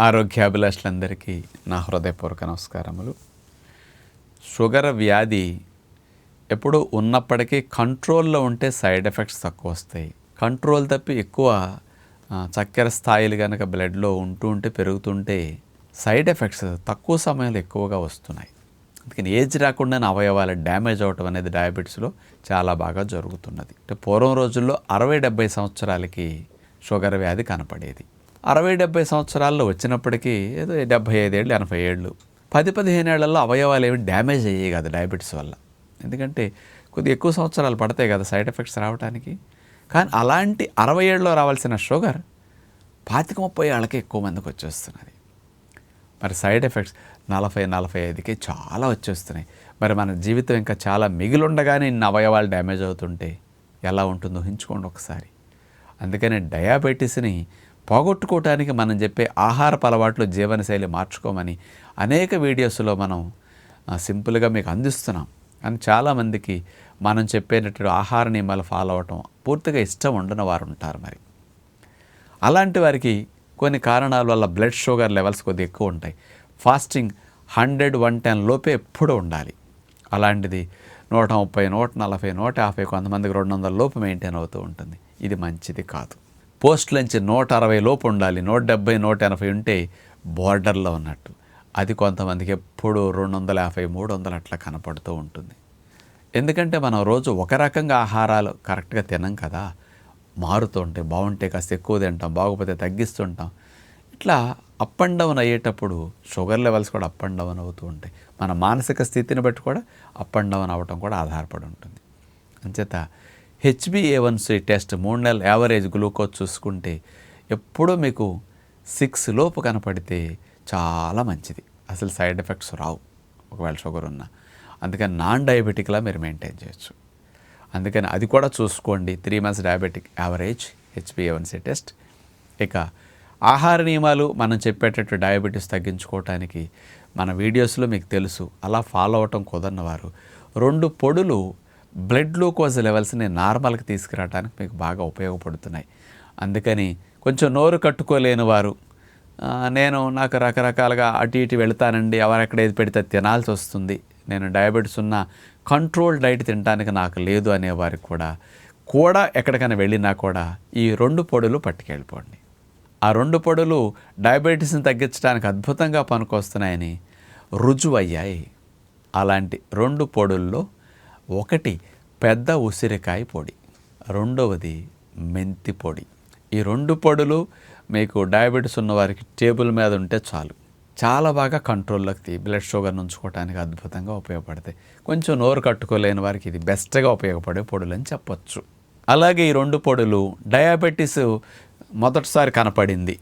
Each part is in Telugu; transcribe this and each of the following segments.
ఆరోగ్యాభిలాషులందరికీ నా హృదయపూర్వక నమస్కారములు. షుగర్ వ్యాధి ఎప్పుడు ఉన్నప్పటికీ కంట్రోల్లో ఉంటే సైడ్ ఎఫెక్ట్స్ తక్కువ వస్తాయి. కంట్రోల్ తప్పి ఎక్కువ చక్కెర స్థాయిలు కనుక బ్లడ్లో ఉంటూ ఉంటే పెరుగుతుంటే సైడ్ ఎఫెక్ట్స్ తక్కువ సమయంలో ఎక్కువగా వస్తున్నాయి. అందుకని ఏజ్ రాకుండానే అవయవాలు డ్యామేజ్ అవటం అనేది డయాబెటీస్లో చాలా బాగా జరుగుతున్నది. అంటే పూర్వం రోజుల్లో అరవై డెబ్బై సంవత్సరాలకి షుగర్ వ్యాధి కనపడేది. అరవై డెబ్బై సంవత్సరాల్లో వచ్చినప్పటికీ ఏదో డెబ్బై ఐదేళ్ళు ఎనభై ఏళ్ళు. పది పదిహేను ఏళ్ళలో అవయవాలు ఏమి డ్యామేజ్ అయ్యాయి కదా డయాబెటీస్ వల్ల. ఎందుకంటే కొద్ది ఎక్కువ సంవత్సరాలు పడతాయి కదా సైడ్ ఎఫెక్ట్స్ రావడానికి కానీ అలాంటి అరవై ఏళ్ళలో రావాల్సిన షుగర్ పాతిక ముప్పై ఏళ్ళకి ఎక్కువ మందికి వచ్చేస్తున్నది. మరి సైడ్ ఎఫెక్ట్స్ నలభై నలభై ఐదుకి చాలా వచ్చేస్తున్నాయి. మరి మన జీవితం ఇంకా చాలా మిగిలుండగానే ఇన్ని అవయవాలు డ్యామేజ్ అవుతుంటే ఎలా ఉంటుందో ఊహించుకోండి ఒకసారి. అందుకనే డయాబెటీస్ని పోగొట్టుకోవటానికి మనం చెప్పే ఆహారపు అలవాట్లు జీవనశైలి మార్చుకోమని అనేక వీడియోస్లో మనం సింపుల్గా మీకు అందిస్తున్నాం. కానీ చాలామందికి మనం చెప్పేటట్టు ఆహార నియమాలు ఫాలో అవటం పూర్తిగా ఇష్టం ఉండని వారు ఉంటారు మరి. అలాంటి వారికి కొన్ని కారణాల వల్ల బ్లడ్ షుగర్ లెవెల్స్ కొద్దిగా ఎక్కువ ఉంటాయి. ఫాస్టింగ్ హండ్రెడ్ వన్ టెన్ లోపే ఎప్పుడూ ఉండాలి. అలాంటిది నూట ముప్పై నూట నలభై నూట యాభై కొంతమందికి రెండు వందల లోపు మెయింటైన్ అవుతూ ఉంటుంది. ఇది మంచిది కాదు. పోస్ట్ల నుంచి నూట అరవై లోపు ఉండాలి. నూట డెబ్బై నూట ఎనభై ఉంటే బోర్డర్లో ఉన్నట్టు. అది కొంతమందికి ఎప్పుడు రెండు వందల యాభై మూడు వందలు అట్లా కనపడుతూ ఉంటుంది. ఎందుకంటే మనం రోజు ఒక రకంగా ఆహారాలు కరెక్ట్గా తినం కదా. మారుతూ ఉంటాయి. బాగుంటే కాస్త ఎక్కువ తింటాం బాగోపోతే తగ్గిస్తుంటాం. ఇట్లా అప్ అండ్ డౌన్ అయ్యేటప్పుడు షుగర్ లెవెల్స్ కూడా అప్ అండ్ డౌన్ అవుతూ ఉంటాయి. మన మానసిక స్థితిని బట్టి కూడా అప్ అండ్ డౌన్ అవ్వటం కూడా ఆధారపడి ఉంటుంది. అంచేత హెచ్బిఏవన్సీ టెస్ట్ మూడు నెలల యావరేజ్ గ్లూకోజ్ చూసుకుంటే ఎప్పుడూ మీకు సిక్స్ లోపు కనపడితే చాలా మంచిది. అసలు సైడ్ ఎఫెక్ట్స్ రావు ఒకవేళ షుగర్ ఉన్నా. అందుకని నాన్ డయాబెటిక్లా మీరు మెయింటైన్ చేయొచ్చు. అందుకని అది కూడా చూసుకోండి. త్రీ మంత్స్ డయాబెటిక్ యావరేజ్ హెచ్బిఏవన్సీ టెస్ట్. ఇక ఆహార నియమాలు మనం చెప్పేటట్టు డయాబెటీస్ తగ్గించుకోవటానికి మన వీడియోస్లో మీకు తెలుసు. అలా ఫాలో అవటం కుదరని వారు రెండు పొడులు బ్లడ్ గ్లూకోజ్ లెవెల్స్ని నార్మల్కి తీసుకురావడానికి మీకు బాగా ఉపయోగపడుతున్నాయి. అందుకని కొంచెం నోరు కట్టుకోలేని వారు నేను నాకు రకరకాలుగా అటు ఇటు వెళ్తానండి ఎవరెక్కడ ఏది పెడితే తినాల్సి వస్తుంది. నేను డయాబెటీస్ ఉన్న కంట్రోల్ డైట్ తినడానికి నాకు లేదు అనేవారికి కూడా కూడా ఎక్కడికైనా వెళ్ళినా కూడా ఈ రెండు పొడులు పట్టుకెళ్ళిపోండి. ఆ రెండు పొడులు డయాబెటీస్ని తగ్గించడానికి అద్భుతంగా పనికొస్తున్నాయని రుజువయ్యాయి. అలాంటి రెండు పొడుల్లో ఒకటి పెద్ద ఉసిరికాయ పొడి రెండవది మెంతి పొడి. ఈ రెండు పొడులు మీకు డయాబెటీస్ ఉన్నవారికి టేబుల్ మీద ఉంటే చాలు. చాలా బాగా కంట్రోల్లోకి బ్లడ్ షుగర్ ఉంచుకోవడానికి అద్భుతంగా ఉపయోగపడతాయి. కొంచెం నోరు కట్టుకోలేని వారికి ఇది బెస్ట్గా ఉపయోగపడే పొడులు అని చెప్పొచ్చు. అలాగే ఈ రెండు పొడులు డయాబెటీస్ మొదటిసారి కనపడింది.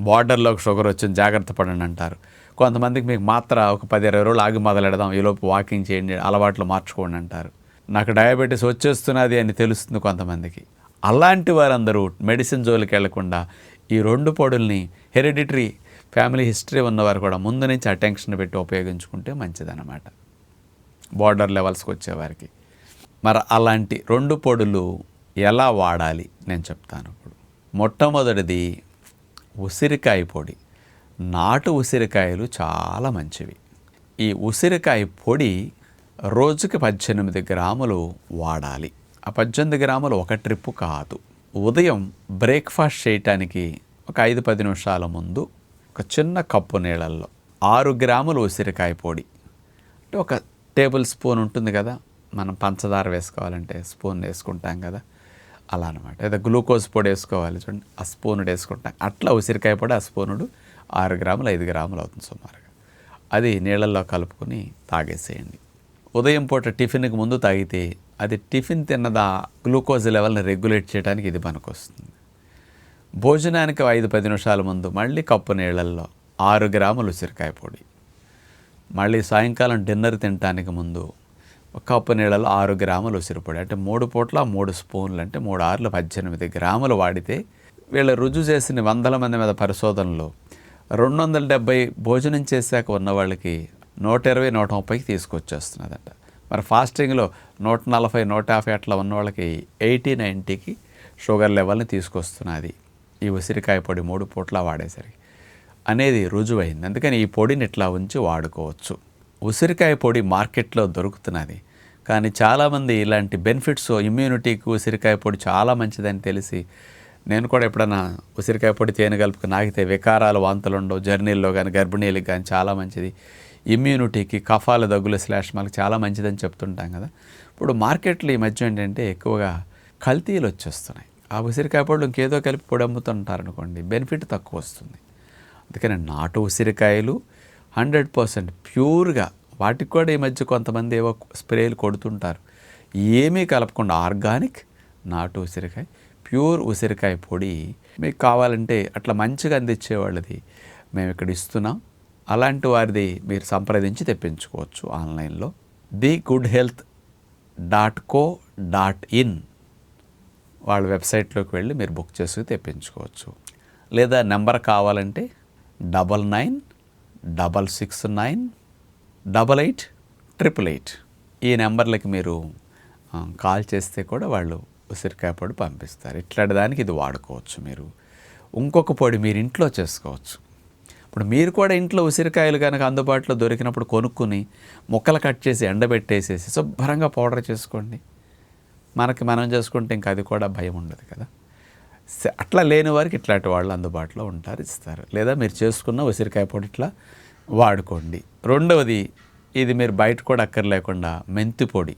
బార్డర్లోకి షుగర్ వచ్చింది జాగ్రత్త పడండి అంటారు. కొంతమందికి మీకు మాత్ర ఒక పది ఇరవై రోజులు ఆగి మొదలెడదాం ఈలోపు వాకింగ్ చేయండి అలవాట్లు మార్చుకోండి అంటారు. నాకు డయాబెటీస్ వచ్చేస్తున్నది అని తెలుస్తుంది కొంతమందికి. అలాంటి వారందరూ మెడిసిన్ జోలికి వెళ్ళకుండా ఈ రెండు పొడుల్ని హెరిడిటరీ ఫ్యామిలీ హిస్టరీ ఉన్నవారు కూడా ముందు నుంచి అటెన్షన్ పెట్టి ఉపయోగించుకుంటే మంచిదన్నమాట. బార్డర్ లెవెల్స్కి వచ్చేవారికి. మరి అలాంటి రెండు పొడులు ఎలా వాడాలి? నేను చెప్తాను ఇప్పుడు. మొట్టమొదటిది ఉసిరికాయ పొడి. నాటు ఉసిరికాయలు చాలా మంచివి. ఈ ఉసిరికాయ పొడి రోజుకి పద్దెనిమిది గ్రాములు వాడాలి. ఆ పద్దెనిమిది గ్రాములు ఒక ట్రిప్పు కాదు. ఉదయం బ్రేక్ఫాస్ట్ చేయటానికి ఒక ఐదు పది నిమిషాల ముందు ఒక చిన్న కప్పు నీళ్ళల్లో ఆరు గ్రాములు ఉసిరికాయ పొడి. అంటే ఒక టేబుల్ స్పూన్ ఉంటుంది కదా మనం పంచదార వేసుకోవాలంటే స్పూన్ వేసుకుంటాం కదా అలా అనమాట లేదా గ్లూకోజ్ పొడి వేసుకోవాలి చూడండి ఆ స్పూనుడు వేసుకుంటాం. అట్లా ఉసిరికాయ పొడి ఆ స్పూనుడు ఆరు గ్రాములు ఐదు గ్రాములు అవుతుంది సుమారుగా. అది నీళ్ళల్లో కలుపుకొని తాగేసేయండి. ఉదయం పూట టిఫిన్కి ముందు తాగితే అది టిఫిన్ తిన్నదా గ్లూకోజ్ లెవెల్ని రెగ్యులేట్ చేయడానికి ఇది పనికొస్తుంది. భోజనానికి ఐదు పది నిమిషాల ముందు మళ్ళీ కప్పు నీళ్ళల్లో ఆరు గ్రాములు ఉసిరికాయ పొడి. మళ్ళీ సాయంకాలం డిన్నర్ తినడానికి ముందు కప్పు నీళ్ళలో ఆరు గ్రాములు ఉసిరిపొడి అంటే మూడు పూట్ల మూడు స్పూన్లు అంటే మూడు ఆరులు పద్దెనిమిది గ్రాములు వాడితే వీళ్ళ రుజువు చేసిన వందల మంది మీద పరిశోధనలో రెండు వందల డెబ్బై భోజనం చేశాక ఉన్న వాళ్ళకి నూట ఇరవై నూట ముప్పైకి తీసుకొచ్చేస్తున్నదంట. మరి ఫాస్టింగ్లో నూట నలభై నూట యాభై అట్లా ఉన్న వాళ్ళకి ఎయిటీ నైంటీకి షుగర్ లెవెల్ని తీసుకొస్తున్నది. ఈ ఉసిరికాయ పొడి మూడు పూట్ల వాడేసరికి. అనేది రుజువైంది. అందుకని ఈ పొడిని ఇట్లా ఉంచి వాడుకోవచ్చు. ఉసిరికాయ పొడి మార్కెట్లో దొరుకుతున్నది. కానీ చాలామంది ఇలాంటి బెనిఫిట్స్ ఇమ్యూనిటీకి ఉసిరికాయ పొడి చాలా మంచిదని తెలిసి నేను కూడా ఎప్పుడైనా ఉసిరికాయ పొడి తేనె కలుపుకు నాగితే వికారాలు వాంతులు ఉండవు జర్నీల్లో కానీ గర్భిణీలకు కానీ చాలా మంచిది. ఇమ్యూనిటీకి కఫాల దగ్గుల శ్లాష్మాలకు చాలా మంచిదని చెప్తుంటాం కదా. ఇప్పుడు మార్కెట్లో ఈ మధ్య ఏంటంటే ఎక్కువగా కల్తీలు వచ్చేస్తున్నాయి. ఆ ఉసిరికాయ పొడి ఇంకేదో కలిపి పొడి అమ్ముతుంటారు అనుకోండి బెనిఫిట్ తక్కువ వస్తుంది. అందుకని నాటు ఉసిరికాయలు హండ్రెడ్ పర్సెంట్ ప్యూర్గా వాటికి కూడా ఈ మధ్య కొంతమంది ఏవో స్ప్రేలు కొడుతుంటారు. ఏమీ కలపకుండా ఆర్గానిక్ నాటు ఉసిరికాయ. ప్యూర్ ఉసిరికాయ పొడి మీకు కావాలంటే అట్లా మంచిగా అందించేవాళ్ళది మేము ఇక్కడ ఇస్తున్నాం. అలాంటి వారిది మీరు సంప్రదించి తెప్పించుకోవచ్చు ఆన్లైన్లో. The good health dot co dot in వాళ్ళ వెబ్సైట్లోకి వెళ్ళి మీరు బుక్ చేసి తెప్పించుకోవచ్చు. లేదా నెంబర్ కావాలంటే double nine double six nine double eight triple eight ఈ నెంబర్లకి మీరు కాల్ చేస్తే కూడా వాళ్ళు ఉసిరికాయ పొడి పంపిస్తారు. ఇట్లాంటి దానికి ఇది వాడుకోవచ్చు మీరు. ఇంకొక పొడి మీరు ఇంట్లో చేసుకోవచ్చు. ఇప్పుడు మీరు కూడా ఇంట్లో ఉసిరికాయలు కనుక అందుబాటులో దొరికినప్పుడు కొనుక్కుని ముక్కలు కట్ చేసి ఎండబెట్టేసేసి శుభ్రంగా పౌడర్ చేసుకోండి. మనకి మనం చేసుకుంటే ఇంకా అది కూడా భయం ఉండదు కదా. అట్లా లేని వారికి ఇట్లాంటి వాళ్ళు అందుబాటులో ఉంటారు ఇస్తారు. లేదా మీరు చేసుకున్న ఉసిరికాయ పొడి ఇట్లా వాడుకోండి. రెండవది ఇది మీరు బయట కూడా అక్కర్లేకుండా మెంతి పొడి.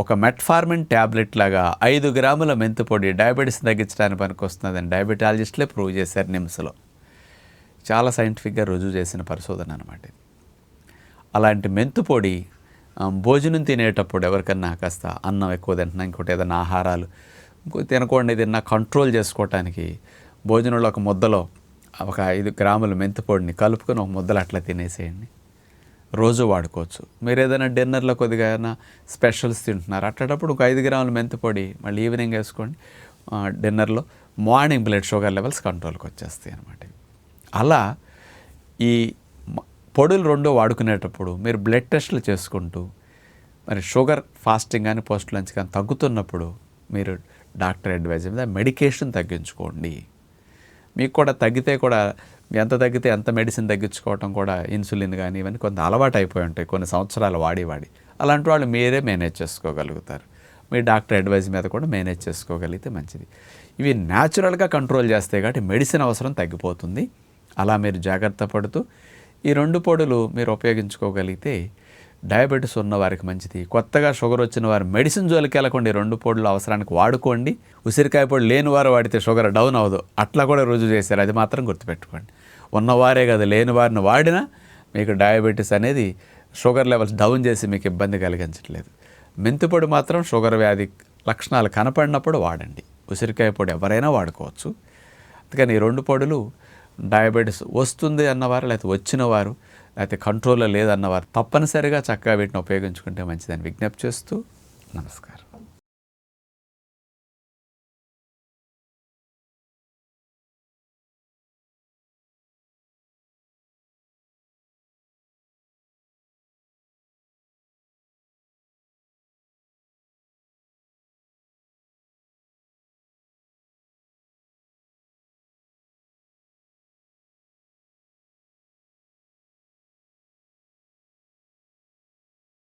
ఒక మెట్ఫార్మిన్ ట్యాబ్లెట్ లాగా ఐదు గ్రాముల మెంతి పొడి డయాబెటీస్ తగ్గించడానికి పనికి వస్తుందని ప్రూవ్ చేశారు నిమ్స్లో. చాలా సైంటిఫిక్గా రుజువు చేసిన పరిశోధన అనమాట అలాంటి మెంతుపొడి భోజనం తినేటప్పుడు ఎవరికన్నా కాస్త అన్నం ఎక్కువ తింటున్నా ఇంకోటి ఏదైనా ఆహారాలు ఇంకో తినకుండా తిన్నా కంట్రోల్ చేసుకోవటానికి భోజనంలో ఒక ముద్దలో ఒక ఐదు గ్రాముల మెంతు పొడిని కలుపుకొని ఒక ముద్దలు అట్లా తినేసేయండి. రోజు వాడుకోవచ్చు. మీరు ఏదైనా డిన్నర్లో కొద్దిగా ఏదైనా స్పెషల్స్ తింటున్నారు? అట్టేటప్పుడు ఒక ఐదు గ్రాముల మెంతి పొడి మళ్ళీ ఈవినింగ్ వేసుకోండి. డిన్నర్లో మార్నింగ్ బ్లడ్ షుగర్ లెవెల్స్ కంట్రోల్కి వచ్చేస్తాయి అనమాట అలా ఈ పొడులు రెండు వాడుకునేటప్పుడు మీరు బ్లడ్ టెస్ట్లు చేసుకుంటూ మరి షుగర్ ఫాస్టింగ్ కానీ పోస్ట్ లంచ్ కానీ తగ్గుతున్నప్పుడు మీరు డాక్టర్ అడ్వైజ్ మీద మెడికేషన్ తగ్గించుకోండి. మీకు కూడా తగ్గితే కూడా ఎంత తగ్గితే ఎంత మెడిసిన్ తగ్గించుకోవటం కూడా ఇన్సులిన్ కానీ ఇవన్నీ కొంత అలవాటు అయిపోయి ఉంటాయి కొన్ని సంవత్సరాలు వాడి వాడి. అలాంటి వాళ్ళు మీరే మేనేజ్ చేసుకోగలుగుతారు. మీ డాక్టర్ అడ్వైజ్ మీద కూడా మేనేజ్ చేసుకోగలిగితే మంచిది. ఇవి న్యాచురల్గా కంట్రోల్ చేస్తాయి కాబట్టి మెడిసిన్ అవసరం తగ్గిపోతుంది. అలా మీరు జాగ్రత్త పడుతూ ఈ రెండు పొడులు మీరు ఉపయోగించుకోగలిగితే డయాబెటీస్ ఉన్న వారికి మంచిది. కొత్తగా షుగర్ వచ్చిన వారు మెడిసిన్ జోలికి వెళ్ళకుండా. రెండు పొడులు అవసరానికి వాడుకోండి. ఉసిరికాయ పొడి లేని వారు వాడితే షుగర్ డౌన్ అవ్వదు. అట్లా కూడా రుజువు చేశారు. అది మాత్రం గుర్తుపెట్టుకోండి. ఉన్నవారే కదా లేని వారిని వాడినా మీకు డయాబెటీస్ అనేది షుగర్ లెవెల్స్ డౌన్ చేసి మీకు ఇబ్బంది కలిగించట్లేదు. మెంతి పొడి మాత్రం షుగర్ వ్యాధి లక్షణాలు కనపడినప్పుడు వాడండి. ఉసిరికాయ పొడి ఎవరైనా వాడుకోవచ్చు. అందుకని ఈ రెండు పొడులు డయాబెటీస్ వస్తుంది అన్నవారు లేకపోతే వచ్చిన వారు లేకపోతే కంట్రోల్లో లేదన్నవారు తప్పనిసరిగా చక్కగా వీటిని ఉపయోగించుకుంటే మంచిదని విజ్ఞప్తి చేస్తూ నమస్కారం.